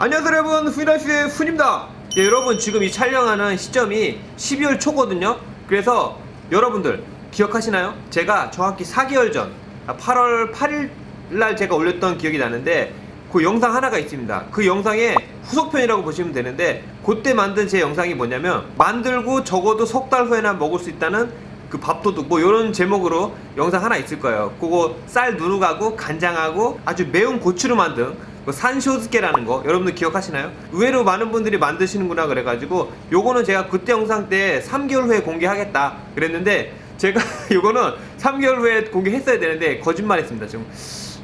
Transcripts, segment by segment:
안녕하세요 여러분 후이라슈의 훈입니다 예, 여러분 지금 이 촬영하는 시점이 12월 초거든요 그래서 여러분들 기억하시나요? 제가 정확히 4개월 전 8월 8일 날 제가 올렸던 기억이 나는데 그 영상 하나가 있습니다 그 영상의 후속편이라고 보시면 되는데 그때 만든 제 영상이 뭐냐면 만들고 적어도 석 달 후에나 먹을 수 있다는 그 밥도둑 뭐 이런 제목으로 영상 하나 있을 거예요. 그거 쌀 누룩하고 간장하고 아주 매운 고추로 만든 그 산쇼스케라는 거 여러분들 기억하시나요? 의외로 많은 분들이 만드시는구나 그래가지고 요거는 제가 그때 영상 때 3개월 후에 공개하겠다 그랬는데 제가 요거는 3개월 후에 공개했어야 되는데 거짓말했습니다 지금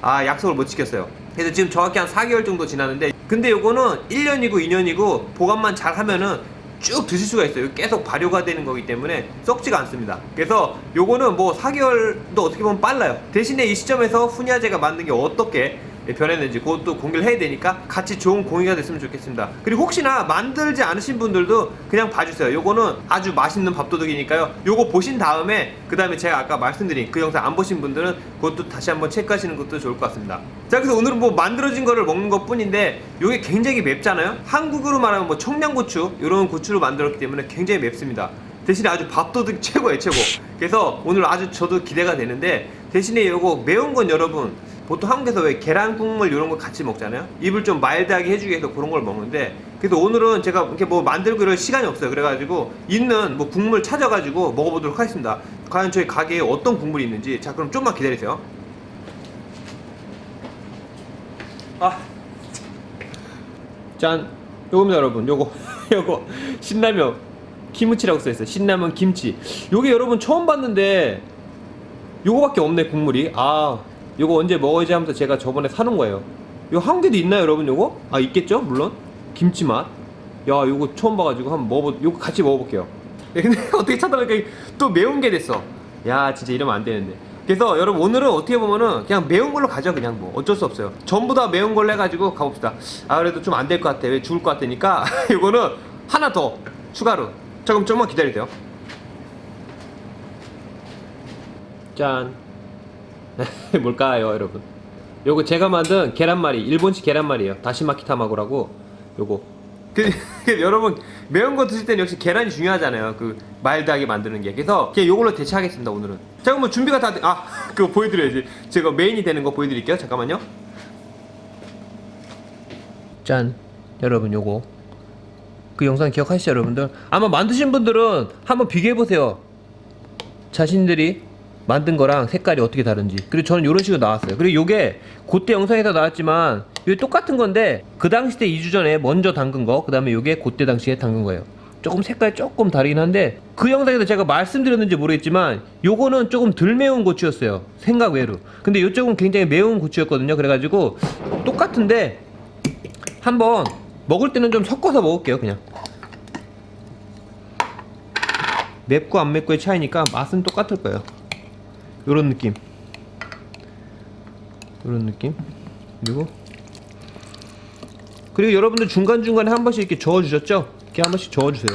아 약속을 못 지켰어요. 그래서 지금 정확히 한 4개월 정도 지났는데 근데 요거는 1년이고 2년이고 보관만 잘 하면은 쭉 드실 수가 있어요. 계속 발효가 되는 거기 때문에 썩지가 않습니다. 그래서 요거는 뭐 4개월도 어떻게 보면 빨라요. 대신에 이 시점에서 후니아제가 만든 게 어떻게 변했는지 그것도 공개를 해야 되니까 같이 좋은 공유가 됐으면 좋겠습니다. 그리고 혹시나 만들지 않으신 분들도 그냥 봐주세요. 요거는 아주 맛있는 밥도둑이니까요. 요거 보신 다음에 그 다음에 제가 아까 말씀드린 그 영상 안 보신 분들은 그것도 다시 한번 체크하시는 것도 좋을 것 같습니다. 자 그래서 오늘은 뭐 만들어진 거를 먹는 것 뿐인데 요게 굉장히 맵잖아요. 한국으로 말하면 뭐 청양고추 이런 고추로 만들었기 때문에 굉장히 맵습니다. 대신에 아주 밥도둑 최고예요 최고 그래서 오늘 아주 저도 기대가 되는데 대신에 요거 매운 건 여러분 보통 한국에서 왜 계란 국물 이런 거 같이 먹잖아요? 입을 좀 마일드하게 해주기 위해서 그런 걸 먹는데 그래서 오늘은 제가 이렇게 뭐 만들고 이럴 시간이 없어요. 그래가지고 있는 뭐 국물 찾아가지고 먹어보도록 하겠습니다. 과연 저희 가게에 어떤 국물이 있는지 자 그럼 좀만 기다리세요. 아 짠. 요겁니다 여러분. 요거 요거. 신라면 키무치라고 써있어요. 신라면 김치. 요게 여러분 처음 봤는데 요거밖에 없네 국물이. 아 요거 언제 먹어야지 하면서 제가 저번에 사놓은 거예요. 요 한국에도 있나요 여러분 요거? 아 있겠죠 물론? 김치 맛 야 요거 처음 봐가지고 한번 먹어보 요거 같이 먹어볼게요. 야, 근데 어떻게 찾아보니까 또 매운 게 됐어. 야 진짜 이러면 안 되는데. 그래서 여러분 오늘은 어떻게 보면은 그냥 매운 걸로 가죠 그냥 뭐. 어쩔 수 없어요. 전부 다 매운 걸로 해가지고 가봅시다. 아 그래도 좀 안 될 것 같아. 왜 죽을 것 같으니까. 이거는 하나 더 추가로. 조금 조금만 기다리세요. 짠 뭘까요 여러분? 요거 제가 만든 계란말이 일본식 계란말이에요. 다시마키 타마고라고. 요거. 그, 그 여러분 매운 거 드실 때는 역시 계란이 중요하잖아요. 그 마일드하게 만드는 게. 그래서 그냥 요걸로 대체하겠습니다 오늘은. 자 그럼 뭐 준비가 다아 그거 보여드려야지. 제가 메인이 되는 거 보여드릴게요. 잠깐만요. 짠. 여러분 요거. 그 영상 기억하시죠 여러분들? 아마 만드신 분들은 한번 비교해 보세요. 자신들이 만든 거랑 색깔이 어떻게 다른지. 그리고 저는 이런 식으로 나왔어요. 그리고 요게 그때 영상에서 나왔지만 이게 똑같은 건데 그 당시 때 2주 전에 먼저 담근 거그 다음에 요게 그때 당시에 담근 거예요. 조금 색깔이 조금 다르긴 한데 그 영상에서 제가 말씀드렸는지 모르겠지만 요거는 조금 덜 매운 고추였어요. 생각 외로. 근데 요쪽은 굉장히 매운 고추였거든요. 그래가지고 똑같은데 한번 먹을 때는 좀 섞어서 먹을게요 그냥. 맵고 안 맵고의 차이니까 맛은 똑같을 거예요 요런 느낌. 요런 느낌. 그리고 그리고 여러분들 중간중간에 한 번씩 이렇게 저어주셨죠? 이렇게 한 번씩 저어주세요.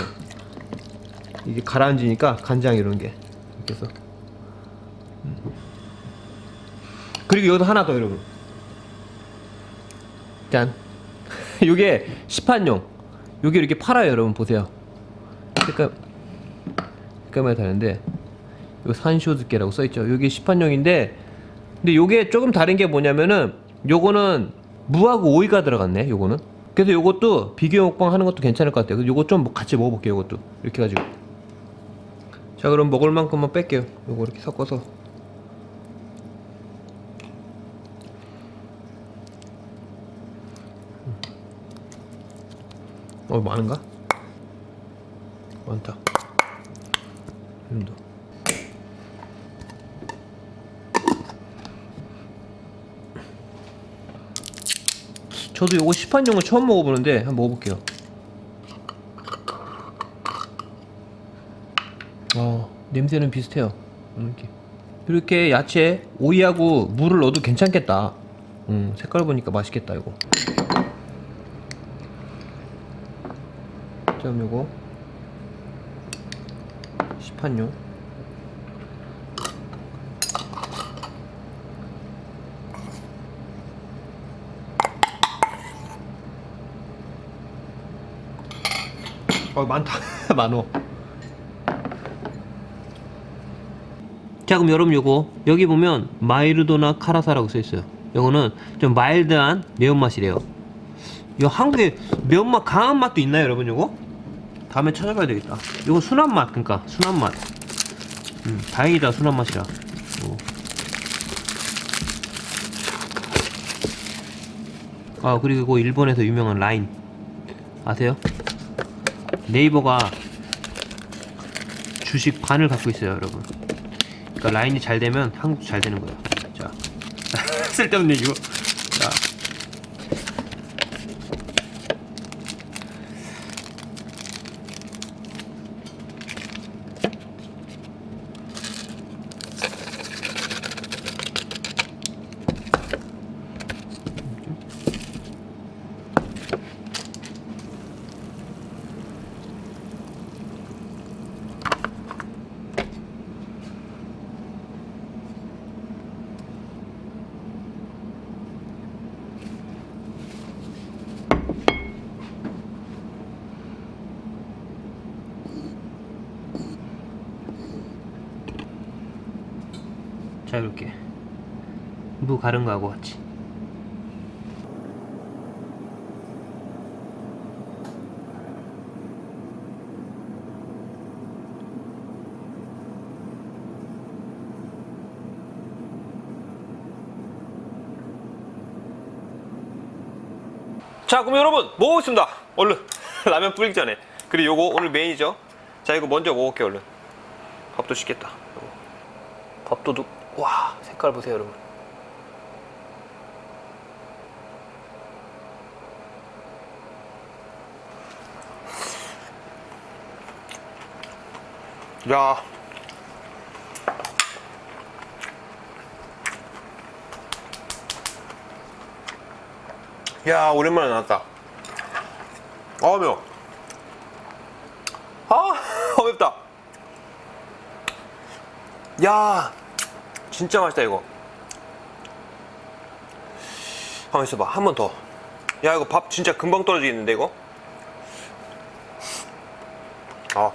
이게 가라앉으니까 간장 이런 게. 이렇게 해서. 음. 그리고 여기도 하나 더 여러분. 짠. 요게 시판용. 요게 이렇게 팔아요 여러분. 보세요. 색깔 색깔만 다른데 요 산쇼즈케라고 써있죠. 요게 시판용인데 근데 요게 조금 다른 게 뭐냐면은 요거는 무하고 오이가 들어갔네 요거는. 그래서 요것도 비교 먹방 하는 것도 괜찮을 것 같아요. 요거 좀 같이 먹어볼게요 요것도. 이렇게 가지고. 자 그럼 먹을 만큼만 뺄게요. 요거 이렇게 섞어서. 어 많은가? 많다. 이정 저도 요거 시판용을 처음 먹어보는데 한번 먹어볼게요. 어 냄새는 비슷해요. 이렇게. 이렇게 야채 오이하고 물을 넣어도 괜찮겠다. 음 색깔 보니까 맛있겠다 이거. 자 요거. 시판용 어 많다 많어 자 그럼 여러분 요거 여기 보면 마이르도나 카라사라고 써있어요. 요거는 좀 마일드한 매운맛이래요. 요 한국에 매운맛 강한 맛도 있나요 여러분 요거? 다음에 찾아봐야 되겠다. 요거 순한 맛 그니까 순한 맛. 음, 다행이다 순한 맛이라. 어. 아 그리고 일본에서 유명한 라인. 아세요? 네이버가 주식 반을 갖고 있어요 여러분. 그러니까 라인이 잘 되면 한국도 잘 되는 거예요. 자. 쓸데없는 얘기고 자 이렇게 무 가른 거하고 같이 자 그럼 여러분 먹어보겠습니다? 얼른. 라면 뿌리기 전에. 그리고 요거 오늘 메인이죠? 자 이거 먼저 먹을게요 얼른. 밥도 식겠다. 밥도둑 와 색깔 보세요 여러분 야 야, 오랜만에 나왔다. 아, 매워. 아, 맵다. 야, 진짜 맛있다, 이거. 가만 있어봐. 한 번 더. 야, 이거 밥 진짜 금방 떨어지겠는데, 이거? 아.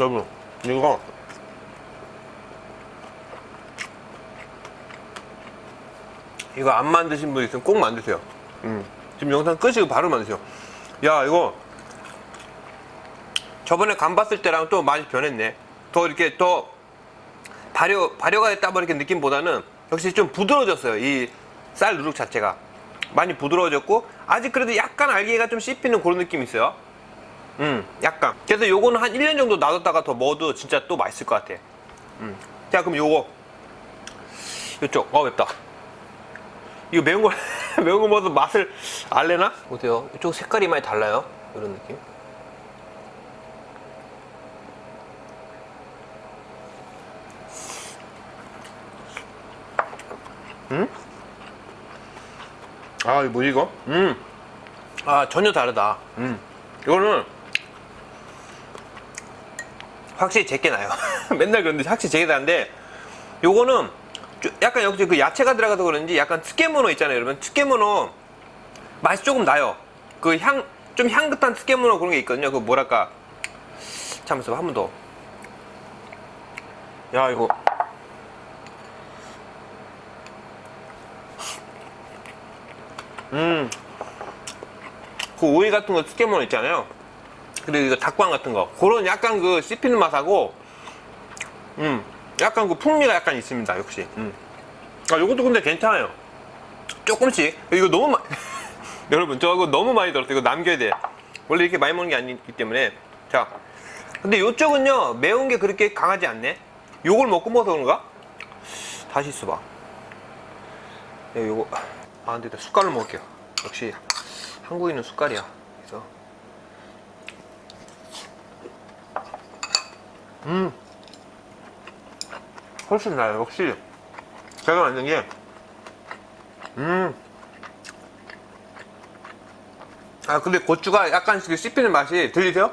여러분, 이거. 이거 안 만드신 분 있으면 꼭 만드세요. 음. 지금 영상 끄시고 바로 만드세요. 야, 이거. 저번에 간 봤을 때랑 또 많이 변했네. 더 이렇게 더 발효, 발효가 됐다 뭐 이렇게 느낌보다는 역시 좀 부드러워졌어요. 이 쌀 누룩 자체가. 많이 부드러워졌고, 아직 그래도 약간 알갱이가 좀 씹히는 그런 느낌이 있어요. 음, 약간. 그래서 요거는 한 1년 정도 놔뒀다가 더 먹어도 진짜 또 맛있을 것 같아. 음. 자, 그럼 요거. 요쪽. 어, 맵다. 이거 매운 거 매운 거 먹어서 맛을 알래나? 보세요. 이쪽 색깔이 많이 달라요. 이런 느낌. 음? 아, 이거 뭐지 이거? 음. 아, 전혀 다르다. 음. 이거는 확실히 제게 나요. 맨날 그런데 확실히 제게 나는데 요거는 좀 약간 여기 그 야채가 들어가서 그런지 약간 츠케모노 있잖아요, 여러분. 츠케모노 맛이 조금 나요. 그 향, 좀 향긋한 츠케모노 그런 게 있거든요. 그 뭐랄까. 잠깐만, 한 번 더. 야, 이거. 음. 그 오이 같은 거 츠케모노 있잖아요. 그리고 이거 닭광 같은 거. 그런 약간 그 씹히는 맛하고, 음. 약간 그 풍미가 약간 있습니다, 역시. 음. 아, 요것도 근데 괜찮아요. 조금씩. 이거 너무 많, 여러분, 저거 너무 많이 들었어요. 이거 남겨야 돼. 원래 이렇게 많이 먹는 게 아니기 때문에. 자. 근데 요쪽은요, 매운 게 그렇게 강하지 않네? 요걸 먹고 먹어서 그런가? 다시 있어봐. 야, 요거. 아, 근데 나 숟갈로 먹을게요. 역시 한국인은 숟갈이야. 그래서. 음. 훨씬 나요. 역시 제가 만든 게 음. 아 근데 고추가 약간 그 씹히는 맛이 들리세요?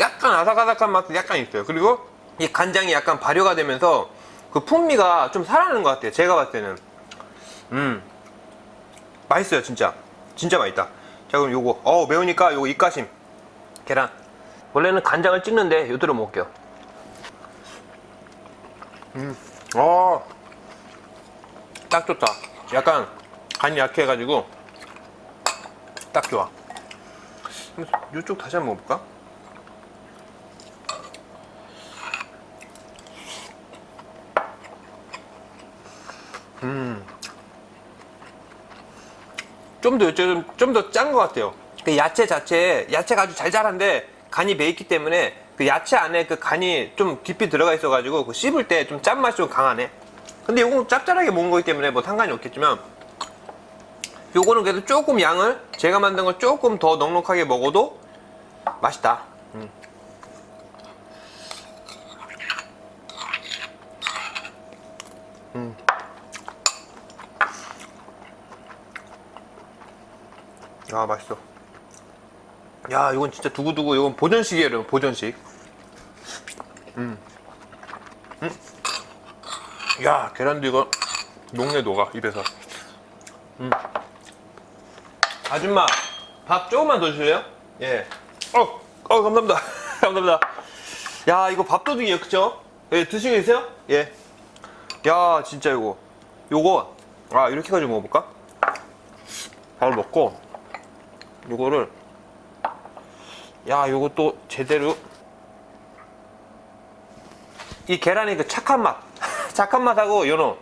약간 아삭아삭한 맛도 약간 있어요. 그리고 이 간장이 약간 발효가 되면서 그 풍미가 좀 살아나는 것 같아요. 제가 봤을 때는 음. 맛있어요 진짜. 진짜 맛있다. 자 그럼 요거. 어 매우니까 요거 입가심. 계란. 원래는 간장을 찍는데 요대로 먹을게요. 음어딱 좋다. 약간 간이 약해가지고 딱 좋아. 요쪽 다시 한번 먹어볼까? 좀 더 요즘 좀 더 짠 것 같아요. 그 야채 자체에 야채가 아주 잘 자란데 간이 배 있기 때문에 그 야채 안에 그 간이 좀 깊이 들어가 있어가지고 그 씹을 때 좀 짠맛이 좀 강하네. 근데 요건 짭짤하게 먹은 거기 때문에 뭐 상관이 없겠지만 요거는 그래도 조금 양을 제가 만든 걸 조금 더 넉넉하게 먹어도 맛있다. 음. 음. 아 맛있어. 야 이건 진짜 두고두고 이건 보전식이에요 여러분 보전식. 음. 음. 야 계란도 이거 녹네 녹아 입에서. 음. 아줌마 밥 조금만 더 주실래요? 예. 어, 어 감사합니다. 감사합니다. 야 이거 밥도둑이에요 그쵸? 예 드시고 계세요? 예. 야 진짜 이거 요거 아 이렇게 가지고 먹어볼까? 밥을 먹고 요거를 야 요것도 제대로. 이 계란의 그 착한 맛. 착한 맛하고 요놈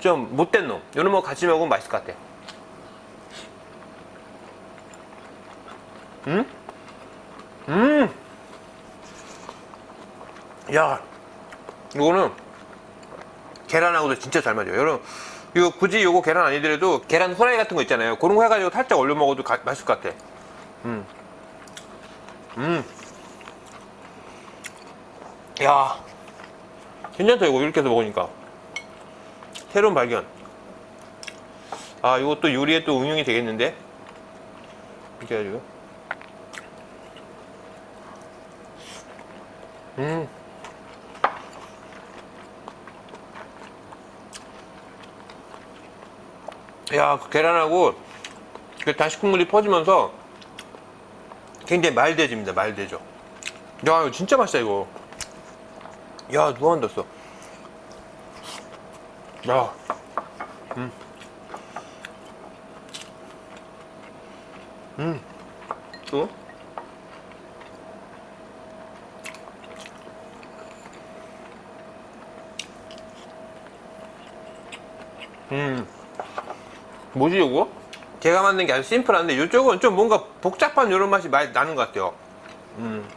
좀 못된 놈. 요놈 뭐 같이 먹으면 맛있을 것 같아. 음? 음! 야 요거는 계란하고도 진짜 잘 맞아요. 여러분 이거 굳이 요거 계란 아니더라도 계란 후라이 같은 거 있잖아요 그런 거 해가지고 살짝 올려 먹어도 가- 맛있을 것 같아 음. 음. 야. 괜찮다, 이거. 이렇게 해서 먹으니까. 새로운 발견. 아, 이것도 요리에 또 응용이 되겠는데? 이렇게 해가지고. 음. 야, 그 계란하고 그 다시 국물이 퍼지면서 굉장히 말대집니다. 말대죠. 야, 이거 진짜 맛있다, 이거. 야, 누가 만들었어? 야. 음. 음. 또? 음. 뭐지, 이거? 제가 만든 게 아주 심플한데 이쪽은 좀 뭔가 복잡한 이런 맛이 많이 나는 것 같아요. 음.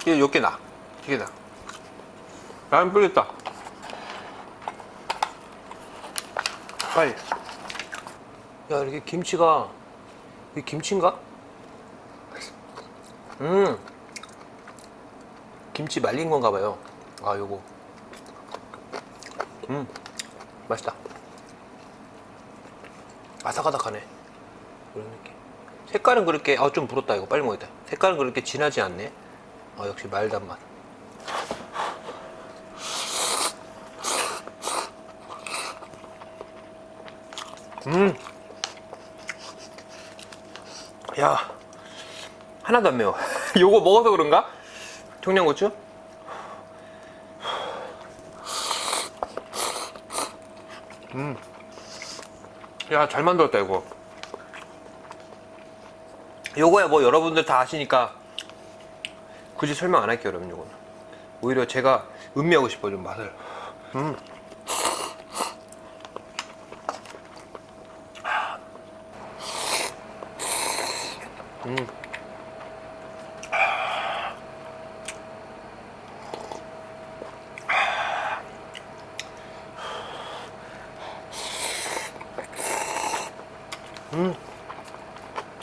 이게 요게 나. 이게 나. 라면 뿌렸다. 빨리. 야, 이렇게 김치가, 이게 김치인가? 음. 김치 말린 건가 봐요. 아, 요거. 음. 맛있다. 아삭아삭하네. 그런 느낌. 색깔은 그렇게 아 좀 불었다 이거 빨리 먹어야겠다. 색깔은 그렇게 진하지 않네. 아 역시 말단 맛. 음. 야. 하나도 안 매워. 요거 먹어서 그런가? 청양고추? 음. 야, 잘 만들었다, 이거. 요거야, 뭐, 여러분들 다 아시니까, 굳이 설명 안 할게요, 여러분, 요거는. 오히려 제가 음미하고 싶어요, 좀 맛을. 음. 음.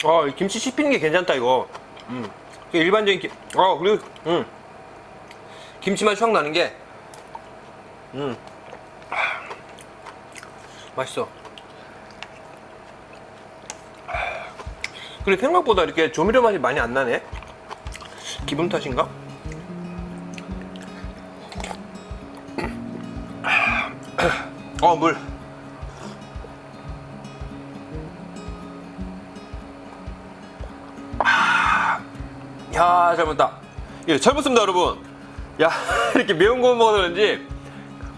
아, 이 김치 씹히는 게 괜찮다, 이거. 음. 일반적인 김, 어, 그리고, 음. 김치 맛이 확 나는 게, 음. 맛있어. 그리고 생각보다 이렇게 조미료 맛이 많이 안 나네. 기분 탓인가? 어, 물. 야, 잘 먹었다. 예, 잘 먹습니다, 여러분. 야, 이렇게 매운 거 그런지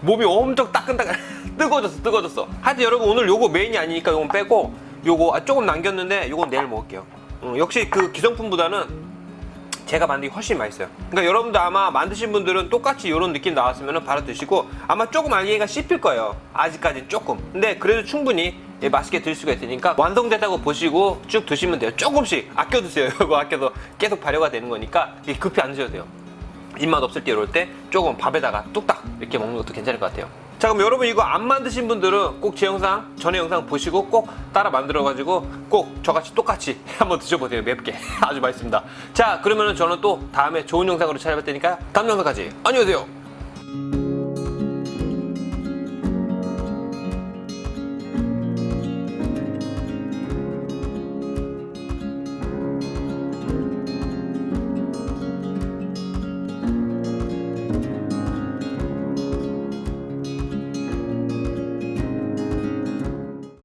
몸이 엄청 따끈따끈 뜨거워졌어, 뜨거워졌어. 하여튼 여러분 오늘 요거 메인이 아니니까 요건 빼고 요거 아, 조금 남겼는데 요건 내일 먹을게요. 음, 역시 그 기성품보다는 제가 만든 게 훨씬 맛있어요. 그러니까 여러분도 아마 만드신 분들은 똑같이 이런 느낌 나왔으면 바로 드시고 아마 조금 알갱이가 씹힐 거예요. 아직까지는 조금. 근데 그래도 충분히 예, 맛있게 드실 수가 있으니까 완성됐다고 보시고 쭉 드시면 돼요. 조금씩 아껴 드세요. 이거 아껴서 계속 발효가 되는 거니까 급히 안 드셔도 돼요. 입맛 없을 때 이럴 때 조금 밥에다가 뚝딱 이렇게 먹는 것도 괜찮을 것 같아요. 자 그럼 여러분 이거 안 만드신 분들은 꼭 제 영상 전에 영상 보시고 꼭 따라 만들어 가지고 꼭 저같이 똑같이 한번 드셔보세요 맵게 아주 맛있습니다 자 그러면은 저는 또 다음에 좋은 영상으로 찾아뵐 테니까 다음 영상까지 안녕히 계세요